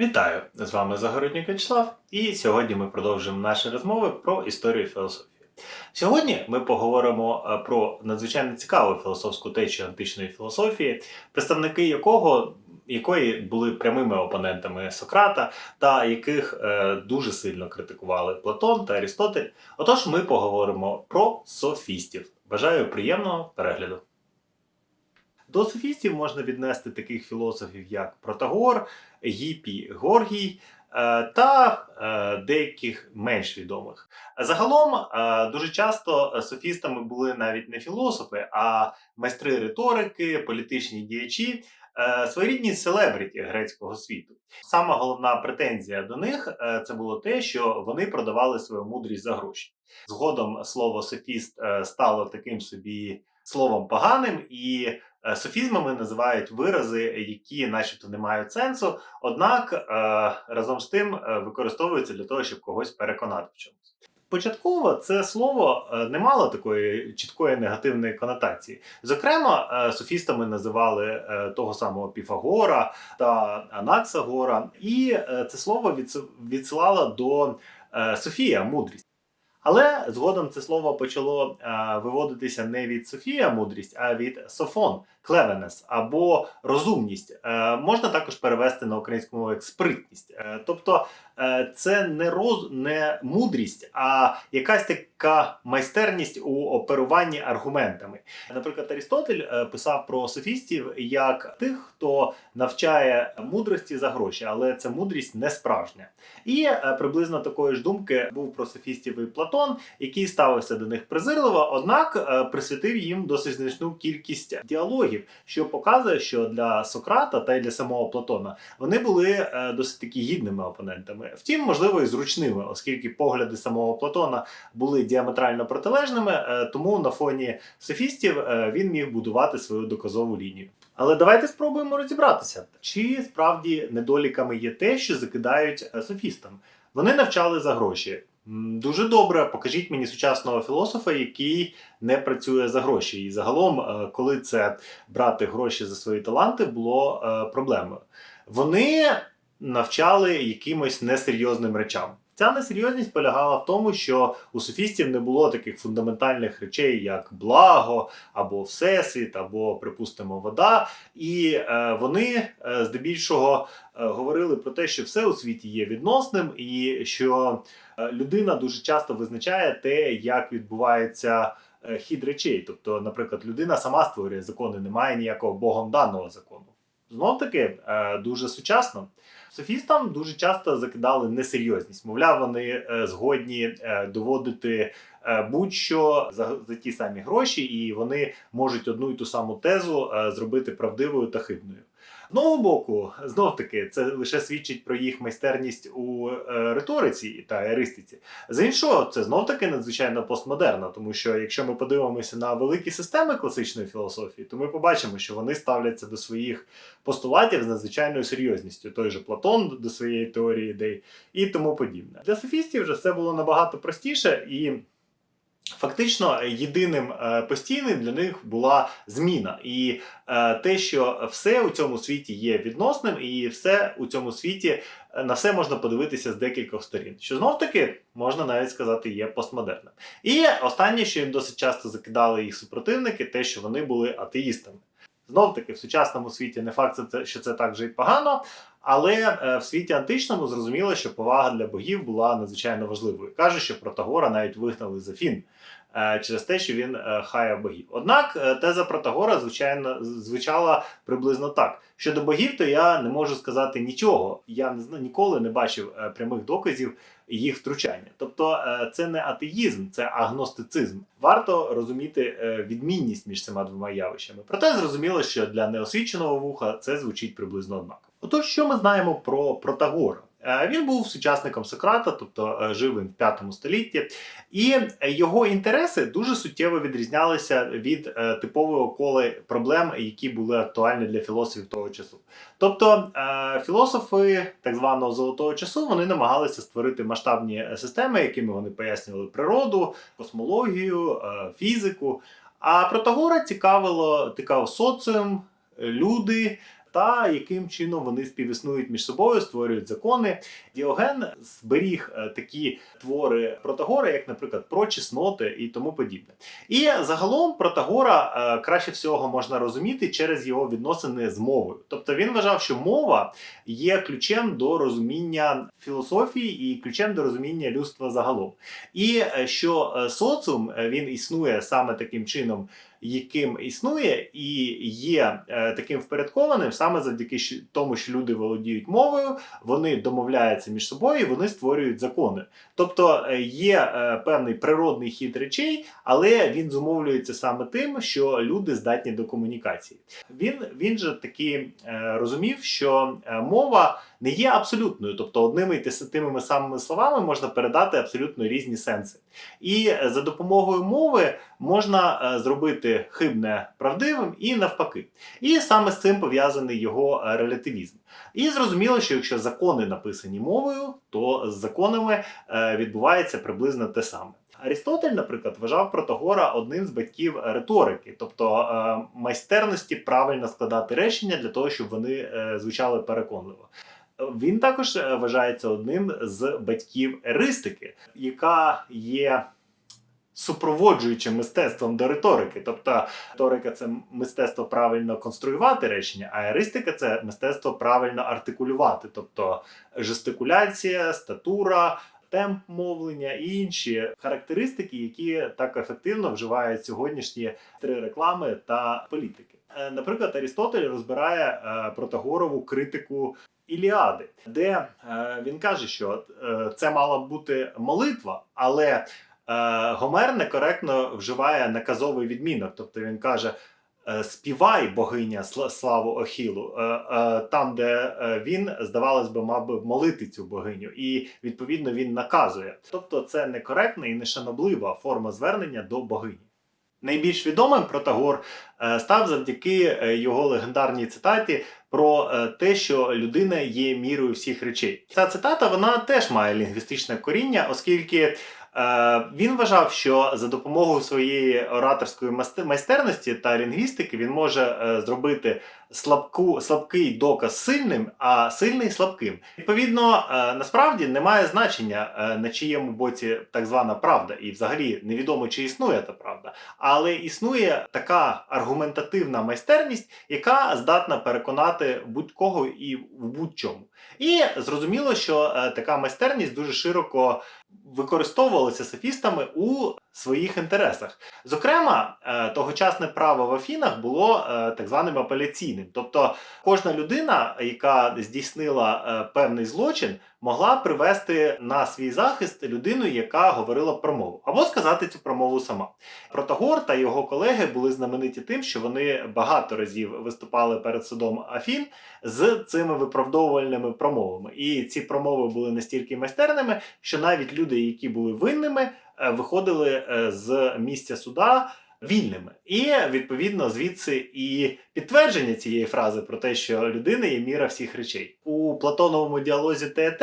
Вітаю! З вами Загородній Вячеслав, і сьогодні ми продовжуємо наші розмови про історію філософії. Сьогодні ми поговоримо е, про надзвичайно цікаву філософську течію античної філософії, представники якого якої були прямими опонентами Сократа, та яких е, дуже сильно критикували Платон та Арістотель. Отож, ми поговоримо про софістів. Бажаю приємного перегляду. До софістів можна віднести таких філософів, як Протагор, Гіпі Горгій е, та е, деяких менш відомих. Загалом е, дуже часто софістами були навіть не філософи, а майстри риторики, політичні діячі, своєрідні селебриті грецького світу. Сама головна претензія до них це було те, що вони продавали свою мудрість за гроші. Згодом слово софіст стало таким собі словом поганим і. Е, Софізмами називають вирази, які, начебто, не мають сенсу, однак е, разом з тим е, використовуються для того, щоб когось переконати в чомусь. Початково це слово не мало такої чіткої негативної конотації. Зокрема, софістами називали того самого Піфагора та Анаксагора, і це слово відс- відсилало до Софія мудрість. Але згодом це слово почало е, виводитися не від Софія мудрість, а від Софон клевенес або розумність. Е, можна також перевести на українську мову як спритність. Е, тобто це не роз не мудрість, а якась така майстерність у оперуванні аргументами. Наприклад, Арістотель е, писав про софістів як тих, хто навчає мудрості за гроші, але це мудрість не справжня. І е, приблизно такої ж думки був про софістів і Платон, який ставився до них презирливо, однак е, присвятив їм досить значну кількість діалогів, що показує, що для Сократа та й для самого Платона вони були е, досить таки гідними опонентами. Втім, можливо, і зручними, оскільки погляди самого Платона були діаметрально протилежними, е, тому на фоні софістів е, він міг будувати свою доказову лінію. Але давайте спробуємо розібратися, чи справді недоліками є те, що закидають е, софістам. Вони навчали за гроші. Дуже добре, покажіть мені сучасного філософа, який не працює за гроші. І загалом, коли це брати гроші за свої таланти, було проблемою. Вони навчали якимось несерйозним речам. Ця несерйозність полягала в тому, що у софістів не було таких фундаментальних речей, як благо, або всесвіт, або, припустимо, вода. І е, вони е, здебільшого е, говорили про те, що все у світі є відносним, і що е, людина дуже часто визначає те, як відбувається е, хід речей. Тобто, наприклад, людина сама створює закони, немає ніякого богом даного закону. Знов таки, е, дуже сучасно. Софістам дуже часто закидали несерйозність. Мовляв, вони е, згодні е, доводити будь-що за, за ті самі гроші, і вони можуть одну і ту саму тезу е, зробити правдивою та хибною. З одного боку, знов таки, це лише свідчить про їх майстерність у е, риториці та еристиці. З іншого, це знов таки надзвичайно постмодерно, тому що якщо ми подивимося на великі системи класичної філософії, то ми побачимо, що вони ставляться до своїх постулатів з надзвичайною серйозністю. Той же Платон до своєї теорії ідей і тому подібне. Для софістів вже все було набагато простіше і. Фактично, єдиним е, постійним для них була зміна, і е, те, що все у цьому світі є відносним, і все у цьому світі е, на все можна подивитися з декількох сторін. Що знов таки можна навіть сказати є постмодерним. І останнє, що їм досить часто закидали їх супротивники, те, що вони були атеїстами. Знов таки, в сучасному світі не факт, що це так вже й погано, але е, в світі античному зрозуміло, що повага для богів була надзвичайно важливою. Каже, що Протагора навіть вигнали за фін е, через те, що він е, хаяв богів. Однак теза Протагора, звичайно, звучала приблизно так: щодо богів, то я не можу сказати нічого. Я ніколи не бачив прямих доказів їх втручання. Тобто це не атеїзм, це агностицизм. Варто розуміти відмінність між цими двома явищами. Проте зрозуміло, що для неосвіченого вуха це звучить приблизно однаково. Отож, що ми знаємо про Протагора? Е, Він був сучасником Сократа, тобто е, жив він в 5 столітті, і його інтереси дуже суттєво відрізнялися від е, типового кола проблем, які були актуальні для філософів того часу. Тобто філософи так званого золотого часу вони намагалися створити масштабні системи, якими вони пояснювали природу, космологію, фізику. А Протагора цікавило цікавив соціум, люди, та яким чином вони співіснують між собою, створюють закони. Діоген зберіг е, такі твори Протагора, як, наприклад, про чесноти і тому подібне. І загалом Протагора е, краще всього можна розуміти через його відносини з мовою. Тобто він вважав, що мова є ключем до розуміння філософії і ключем до розуміння людства загалом. І е, що соціум він існує саме таким чином, яким існує, і є е, таким впорядкованим саме завдяки тому, що люди володіють мовою, вони домовляються між собою, вони створюють закони. Тобто е, є е, певний природний хід речей, але він зумовлюється саме тим, що люди здатні до комунікації. Він, він же таки розумів, що мова не є абсолютною, тобто одними і тими самими словами можна передати абсолютно різні сенси. І е, за допомогою мови можна е, зробити хибне правдивим і навпаки. І саме з цим пов'язаний його е, релятивізм. І зрозуміло, що якщо закони написані мовою, то з законами відбувається приблизно те саме. Арістотель, наприклад, вважав Протагора одним з батьків риторики, тобто майстерності правильно складати речення для того, щоб вони звучали переконливо. Він також е, вважається одним з батьків еристики, яка є супроводжуючим мистецтвом до риторики. Тобто риторика це мистецтво правильно конструювати речення, а еристика це мистецтво правильно артикулювати, тобто жестикуляція, статура. Темп мовлення і інші характеристики, які так ефективно вживають сьогоднішні три реклами та політики. Е, Наприклад, Арістотель розбирає е, Протагорову критику Іліади, де е, він каже, що це мала б бути молитва, але Гомер некоректно вживає наказовий відмінок. Тобто він каже: співай богиня славу Охілу, там, де він, здавалось би, мав би молити цю богиню, і відповідно він наказує. Тобто, це некоректна і нешаноблива форма звернення до богині. Найбільш відомим Протагор е, став завдяки е, його легендарній цитаті про е, те, що людина є мірою всіх речей. Ця цитата вона теж має лінгвістичне коріння, оскільки він вважав, що за допомогою своєї ораторської майстерності та лінгвістики він може е, зробити слабку, слабкий доказ сильним, а сильний слабким. Відповідно, е, насправді немає значення е, на чиєму боці так звана правда, і взагалі невідомо чи існує та правда, але існує така аргументативна майстерність, яка здатна переконати будь-кого і в будь-чому. І зрозуміло, що е, така майстерність дуже широко використовувалася софістами у своїх інтересах. Зокрема, е, тогочасне право в Афінах було е, так званим апеляційним. Тобто кожна людина, яка здійснила е, певний злочин, могла привести на свій захист людину, яка говорила промову, або сказати цю промову сама. Протагор та його колеги були знамениті тим, що вони багато разів виступали перед судом Афін з цими виправдовувальними промовами. І ці промови були настільки майстерними, що навіть люди, які були винними, виходили е, з місця суда. Вільними, і відповідно звідси і підтвердження цієї фрази про те, що людина є міра всіх речей у Платоновому діалозі тет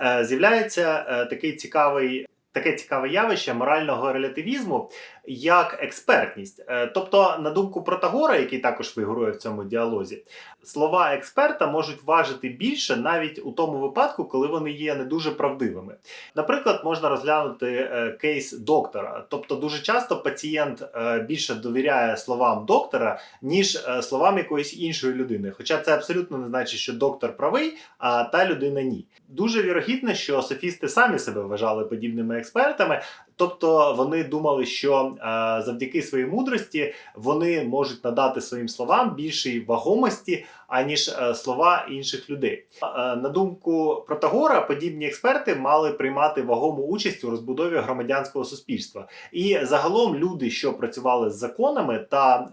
е, з'являється е, такий цікавий. Таке цікаве явище морального релятивізму як експертність. Е, Тобто, на думку Протагора, який також фігурує в цьому діалозі, слова експерта можуть важити більше навіть у тому випадку, коли вони є не дуже правдивими. Наприклад, можна розглянути е, кейс доктора. Тобто, дуже часто пацієнт е, більше довіряє словам доктора, ніж словам якоїсь іншої людини. Хоча це абсолютно не значить, що доктор правий, а та людина ні. Дуже вірогідно, що софісти самі себе вважали подібними експертами експертами, Тобто вони думали, що е, завдяки своїй мудрості вони можуть надати своїм словам більшої вагомості, аніж е, слова інших людей. Е, на думку Протагора, подібні експерти мали приймати вагому участь у розбудові громадянського суспільства. І загалом люди, що працювали з законами та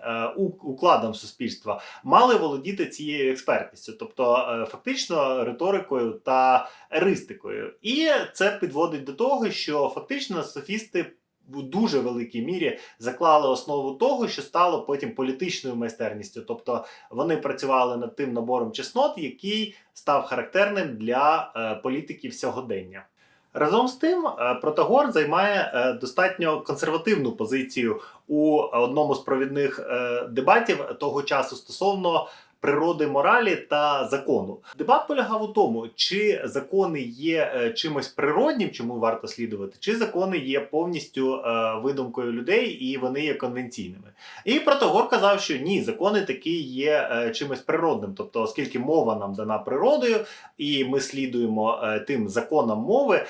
укладом суспільства, мали володіти цією експертністю, тобто фактично риторикою та еристикою. І це підводить до того, що фактично софісти в дуже великій мірі заклали основу того, що стало потім політичною майстерністю. Тобто вони працювали над тим набором чеснот, який став характерним для е, політиків сьогодення. Разом з тим, е, Протагор займає е, достатньо консервативну позицію у одному з провідних е, дебатів того часу стосовно природи моралі та закону. Дебат полягав у тому, чи закони є е, чимось природнім, чому варто слідувати, чи закони є повністю е, видумкою людей і вони є конвенційними. І Протагор казав, що ні, закони такі є е, чимось природним. Тобто, оскільки мова нам дана природою, і ми слідуємо тим законам мови,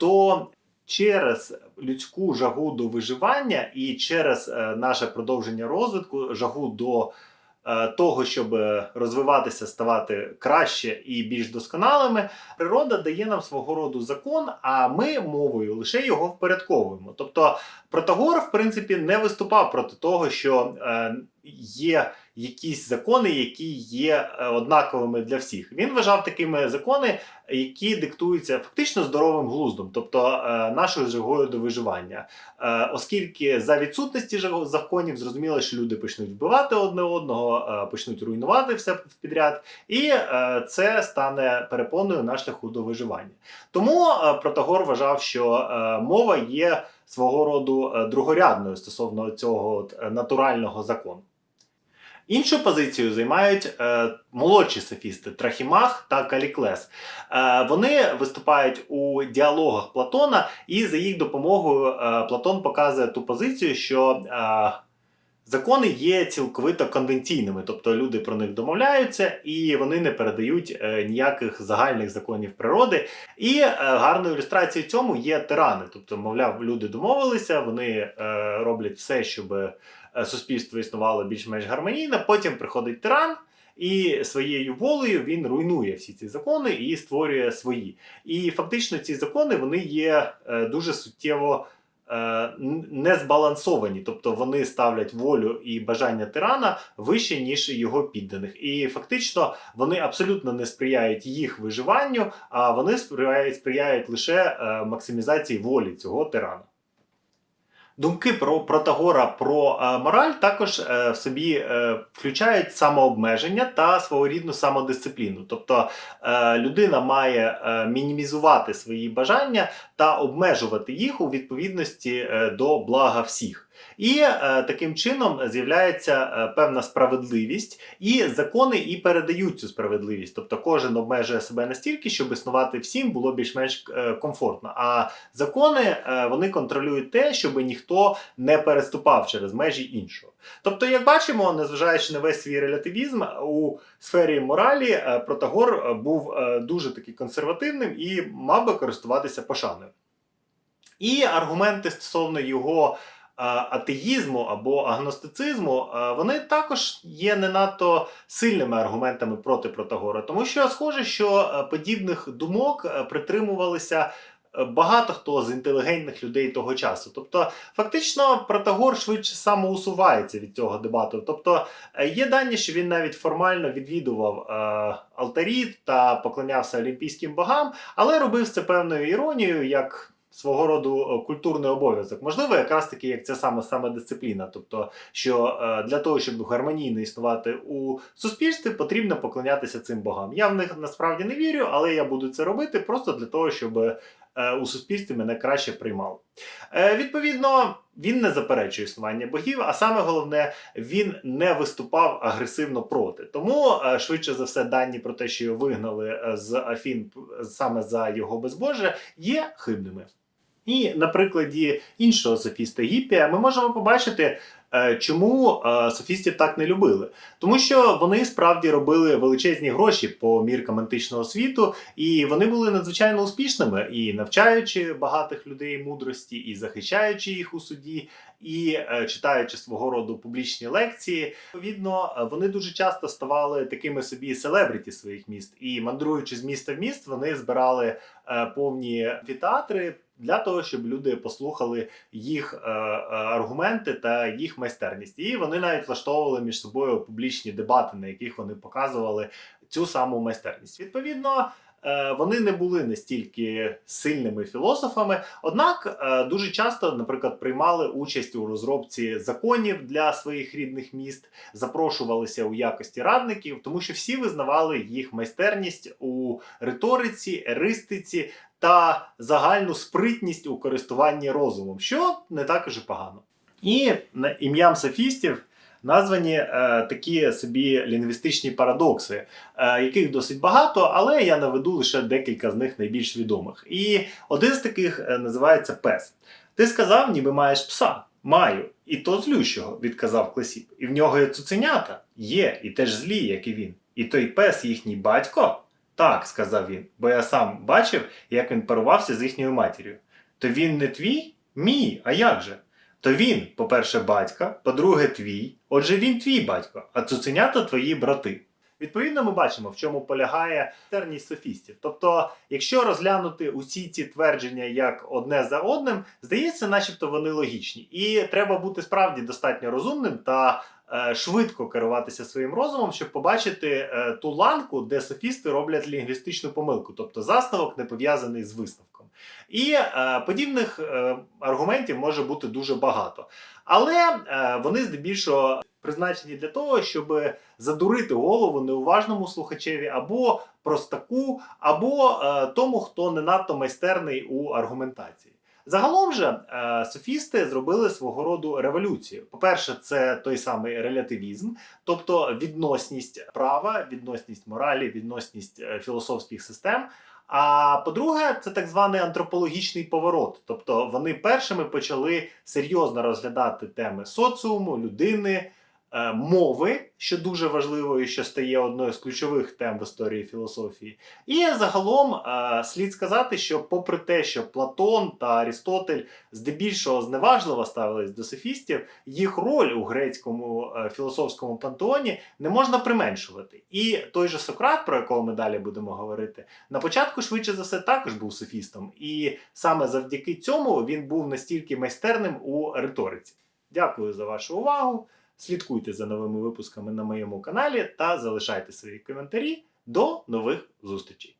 то через людську жагу до виживання і через наше продовження розвитку, жагу до того, щоб е, розвиватися, ставати краще і більш досконалими, природа дає нам свого роду закон, а ми мовою лише його впорядковуємо. Тобто Протагор, в принципі, не виступав проти того, що е, є якісь закони, які є е, однаковими для всіх. Він вважав такими закони, які диктуються фактично здоровим глуздом, тобто е, нашою жагою до виживання. Е, оскільки за відсутності законів зрозуміло, що люди почнуть вбивати одне одного, почнуть руйнувати все підряд, і це стане перепоною на шляху до виживання. Тому Протагор вважав, що мова є свого роду другорядною стосовно цього натурального закону. Іншу позицію займають е, молодші софісти Трахімах та Каліклес. Е, вони виступають у діалогах Платона, і за їх допомогою е, Платон показує ту позицію, що е, закони є цілковито конвенційними, тобто люди про них домовляються і вони не передають е, ніяких загальних законів природи. І е, гарною ілюстрацією цьому є тирани. Тобто, мовляв, люди домовилися, вони е, роблять все, щоб суспільство існувало більш-менш гармонійно. Потім приходить тиран. І своєю волею він руйнує всі ці закони і створює свої. І фактично ці закони вони є е, дуже суттєво е, н- не збалансовані, тобто вони ставлять волю і бажання тирана вище, ніж його підданих. І фактично вони абсолютно не сприяють їх виживанню, а вони сприяють, сприяють лише е, максимізації волі цього тирана. Думки про Протагора про е, мораль також е, в собі е, включають самообмеження та своєрідну самодисципліну. Тобто людина має мінімізувати свої бажання та обмежувати їх у відповідності до блага всіх. І е, таким чином з'являється е, певна справедливість, і закони і передають цю справедливість. Тобто кожен обмежує себе настільки, щоб існувати всім було більш-менш е, комфортно. А закони е, вони контролюють те, щоб ніхто не переступав через межі іншого. Тобто, як бачимо, незважаючи на весь свій релятивізм, у сфері моралі е, Протагор був дуже таки консервативним і мав би користуватися пошаною. І аргументи стосовно його атеїзму або агностицизму, вони також є не надто сильними аргументами проти Протагора, тому що схоже, що е, подібних думок е, притримувалися. е, Багато хто з інтелігентних людей того часу. Тобто, фактично, Протагор швидше самоусувається від цього дебату. Тобто, є дані, що він навіть формально відвідував е, алтарі та поклонявся олімпійським богам, але робив це певною іронією, як свого роду е, культурний обов'язок. Можливо, якраз таки як ця сама самодисципліна. Тобто, що е, для того, щоб гармонійно існувати у суспільстві, потрібно поклонятися цим богам. Я в них насправді не вірю, але я буду це робити просто для того, щоб е, у суспільстві мене краще приймали. Е, Відповідно, він не заперечує існування богів, а саме головне, він не виступав агресивно проти. Тому швидше за все, дані про те, що його вигнали з Афін саме за його безбожжя, є хибними. І на прикладі іншого софіста Гіппія ми можемо побачити, е, чому е, софістів так не любили. Тому що вони справді робили величезні гроші по міркам античного світу, і вони були надзвичайно успішними і навчаючи багатих людей мудрості, і захищаючи їх у суді, і е, читаючи свого роду публічні лекції. Відповідно, вони дуже часто ставали такими собі селебріті своїх міст. І мандруючи з міста в міст, вони збирали повні амфітеатри для того, щоб люди послухали їх е, е, аргументи та їх майстерність. І вони навіть влаштовували між собою публічні дебати, на яких вони показували цю саму майстерність. Відповідно. Е, Вони не були настільки сильними філософами, однак е, дуже часто, наприклад, приймали участь у розробці законів для своїх рідних міст, запрошувалися у якості радників, тому що всі визнавали їх майстерність у риториці, еристиці та загальну спритність у користуванні розумом, що не так і погано. І ім'ям софістів названі е, такі собі лінгвістичні парадокси, е, яких досить багато, але я наведу лише декілька з них найбільш відомих. І один з таких е, називається пес. Ти сказав, ніби маєш пса. Маю, і то злющого, відказав Клесіп. І в нього є цуценята? Є, і теж злі, як і він. І той пес їхній батько? Так, сказав він, бо я сам бачив, як він парувався з їхньою матір'ю. То він не твій? Мій, а як же? То він, по-перше, батька, по-друге, твій. Отже, він твій батько, а цуценята твої брати. Відповідно, ми бачимо, в чому полягає терність софістів. Тобто, якщо розглянути усі ці твердження як одне за одним, здається, начебто вони логічні. І треба бути справді достатньо розумним та е, швидко керуватися своїм розумом, щоб побачити е, ту ланку, де софісти роблять лінгвістичну помилку, тобто заставок не пов'язаний з висновком. І е, подібних е, аргументів може бути дуже багато. Але е, вони здебільшого призначені для того, щоб задурити голову неуважному слухачеві або простаку, або е, тому, хто не надто майстерний у аргументації. Загалом же е, софісти зробили свого роду революцію. По-перше, це той самий релятивізм, тобто відносність права, відносність моралі, відносність е, філософських систем. А по-друге, це так званий антропологічний поворот. Тобто вони першими почали серйозно розглядати теми соціуму, людини, мови, що дуже важливо і що стає одною з ключових тем в історії філософії. І загалом е, слід сказати, що, попри те, що Платон та Арістотель здебільшого зневажливо ставились до софістів, їх роль у грецькому е, філософському пантеоні не можна применшувати. І той же Сократ, про якого ми далі будемо говорити, на початку швидше за все також був софістом, і саме завдяки цьому він був настільки майстерним у риториці. Дякую за вашу увагу. Слідкуйте за новими випусками на моєму каналі та залишайте свої коментарі. До нових зустрічей!